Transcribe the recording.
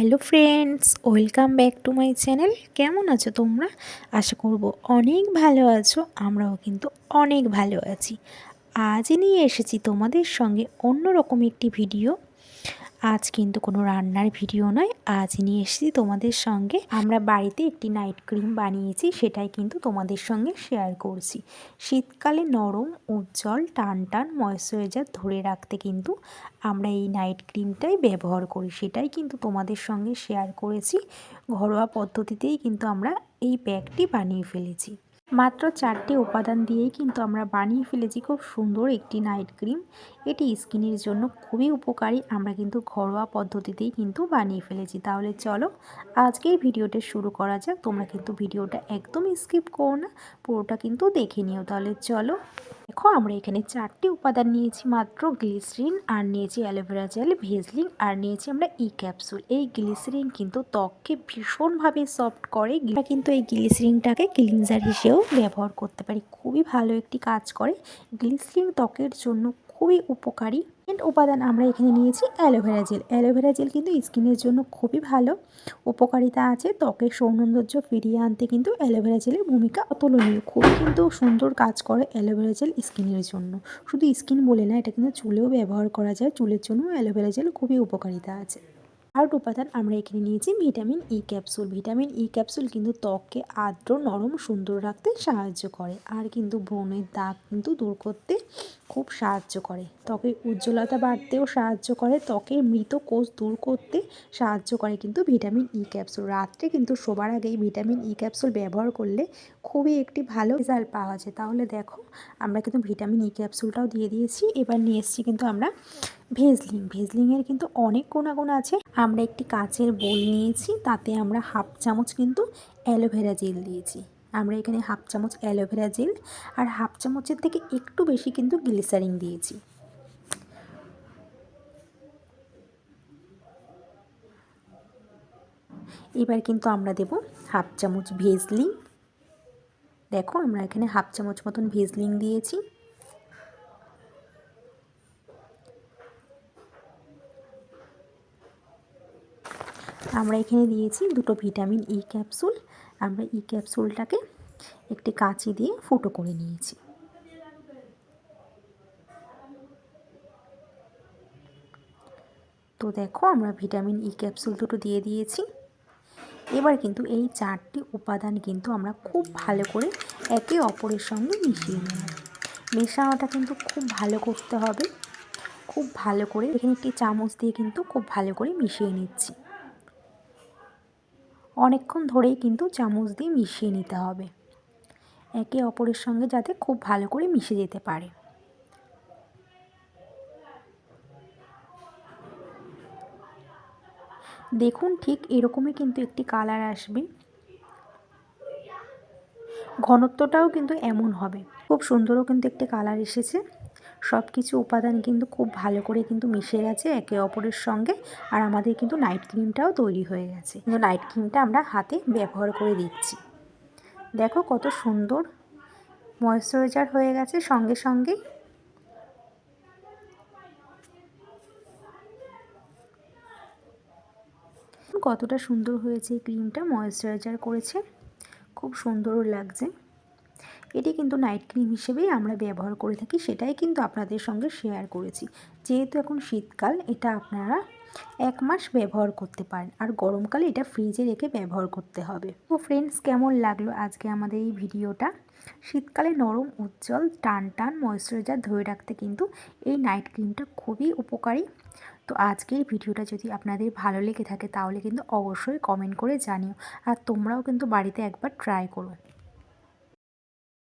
Hello friends welcome back to my channel কেমন আছো তোমরা? আশা করব অনেক ভালো আছো, আমরাও কিন্তু অনেক ভালো আছি। আজ নিয়ে এসেছি তোমাদের সঙ্গে অন্যরকম একটি ভিডিও আজ কিন্তু কোনো রান্নার ভিডিও নয়, আজ নিয়ে এসেছি তোমাদের সঙ্গে। আমরা বাড়িতে একটি নাইট ক্রিম বানিয়েছি, সেটাই কিন্তু তোমাদের সঙ্গে শেয়ার করছি। শীতকালে নরম, উজ্জ্বল টান টান ময়শ্চারাইজার ধরে রাখতে কিন্তু আমরা এই নাইট ক্রিমটাই ব্যবহার করি, সেটাই কিন্তু তোমাদের সঙ্গে শেয়ার করেছি। ঘরোয়া পদ্ধতিতেই কিন্তু আমরা এই প্যাকটি বানিয়ে ফেলেছি। মাত্র চারটি উপাদান দিয়েই কিন্তু আমরা বানিয়ে ফেলেছি খুব সুন্দর একটি নাইট ক্রিম। এটি স্কিনের জন্য খুবই উপকারী, আমরা কিন্তু ঘরোয়া পদ্ধতিতেই কিন্তু বানিয়ে ফেলেছি। তাহলে চলো আজকেই ভিডিওটা শুরু করা যাক। তোমরা কিন্তু ভিডিওটা একদম স্কিপ করো না, পুরোটা কিন্তু দেখে নিও। তাহলে চলো দেখো, আমরা এখানে চারটি উপাদান নিয়েছি মাত্র, গ্লিসরিন আর নিয়েছি অ্যালোভেরা জেল ভেজলিং আর নিয়েছি আমরা ই ক্যাপসুল। এই গ্লিসরিন কিন্তু ত্বককে ভীষণভাবে সফট করে। কিন্তু এই গ্লিসরিনটাকে ক্লিনজার হিসেবেও ব্যবহার করতে পারি। খুবই ভালো একটি কাজ করে। গ্লিসরিন ত্বকের জন্য খুবই উপকারী। সেকেন্ড উপাদান আমরা এখানে নিয়েছি অ্যালোভেরা জেল। অ্যালোভেরা জেল কিন্তু স্কিনের জন্য খুবই ভালো। উপকারিতা আছে ত্বকের সৌন্দর্য ফিরিয়ে আনতে কিন্তু অ্যালোভেরা জেলের ভূমিকা অতুলনীয়। খুবই কিন্তু সুন্দর কাজ করে অ্যালোভেরা জেল স্কিনের জন্য। শুধু স্কিন বলে না, এটা কিন্তু চুলেও ব্যবহার করা যায়। চুলের জন্য অ্যালোভেরা জেল খুবই উপকারিতা আছে। থার্ড উপাদান আমরা এখানে নিয়েছি vitamin E capsule vitamin E capsule কিন্তু ত্বককে আর্দ্র, নরম, সুন্দর রাখতে সাহায্য করে আর কিন্তু ব্রণের দাগ কিন্তু দূর করতে খুব সাহায্য করে। ত্বকের উজ্জ্বলতা বাড়তেও সাহায্য করে, ত্বকের মৃত কোষ দূর করতে সাহায্য করে কিন্তু ভিটামিন ই ক্যাপসুল রাত্রে কিন্তু শোবার আগেই ভিটামিন ই ক্যাপসুল ব্যবহার করলে খুবই একটি ভালো রেজাল্ট পাওয়া যায়। তাহলে দেখো, আমরা কিন্তু ভিটামিন ই ক্যাপসুলটাও দিয়ে দিয়েছি। এবার নিয়ে এসেছি কিন্তু আমরা ভেজলিং। ভেজলিংয়ের কিন্তু অনেক গুণাগুণ আছে। আমরা একটি কাচের বোল নিয়েছি, তাতে আমরা হাফ চামচ কিন্তু অ্যালোভেরা জেল দিয়েছি। আমরা এখানে হাফ চামচ অ্যালোভেরা জেল আর হাফ চামচের থেকে একটু বেশি কিন্তু গ্লিসারিং দিয়েছি। এবার কিন্তু আমরা দেব হাফ চামচ ভেজলিং দেখো আমরা এখানে হাফ চামচ মতন ভেজলিং দিয়েছি। আমরা এখানে দিয়েছি দুটো ভিটামিন ই ক্যাপসুল আমরা ই ক্যাপসুলটাকে একটি কাঁচি দিয়ে ফুটো করে নিয়েছি। তো দেখো, আমরা ভিটামিন ই ক্যাপসুল দুটো দিয়ে দিয়েছি। এবার কিন্তু এই চারটি উপাদান কিন্তু আমরা খুব ভালো করে একে অপরের সঙ্গে মিশিয়ে নেব। মেশানোটা কিন্তু খুব ভালো করতে হবে। খুব ভালো করে এখানে একটি চামচ দিয়ে কিন্তু খুব ভালো করে মিশিয়ে নিচ্ছি। অনেকক্ষণ ধরেই কিন্তু চামচ দিয়ে মিশিয়ে নিতে হবে। একে অপরের সঙ্গে যাতে খুব ভালো করে মিশে যেতে পারে। দেখুন ঠিক এরকমই কিন্তু একটি কালার আসবে। ঘনত্বটাও কিন্তু এমন হবে। খুব সুন্দরও কিন্তু একটি কালার এসেছে। সব কিছু উপাদান কিন্তু খুব ভালো করে কিন্তু মিশে গেছে একে অপরের সঙ্গে আর আমাদের কিন্তু নাইট ক্রিমটাও তৈরি হয়ে গেছে। কিন্তু নাইট ক্রিমটা আমরা হাতে ব্যবহার করে দিচ্ছি। দেখো কত সুন্দর ময়শ্চারাইজার হয়ে গেছে সঙ্গে সঙ্গেই কতটা সুন্দর হয়েছে ক্রিমটা ময়শ্চারাইজার করেছে। খুব সুন্দরও লাগছে। এটি কিন্তু নাইট ক্রিম হিসেবেই আমরা ব্যবহার করে থাকি, সেটাই কিন্তু আপনাদের সঙ্গে শেয়ার করেছি। যেহেতু এখন শীতকাল, এটা আপনারা এক মাস ব্যবহার করতে পারেন, আর গরমকালে এটা ফ্রিজে রেখে ব্যবহার করতে হবে। তো ফ্রেন্ডস কেমন লাগল আজকে আমাদের এই ভিডিওটা? শীতকালে নরম, উজ্জ্বল, টান টান ময়শ্চারাইজার ধরে রাখতে কিন্তু এই নাইট ক্রিমটা খুবই উপকারী। তো আজকের ভিডিওটা যদি আপনাদের ভালো লেগে থাকে, তাহলে কিন্তু অবশ্যই কমেন্ট করে জানিও, আর তোমরাও কিন্তু বাড়িতে একবার ট্রাই করো।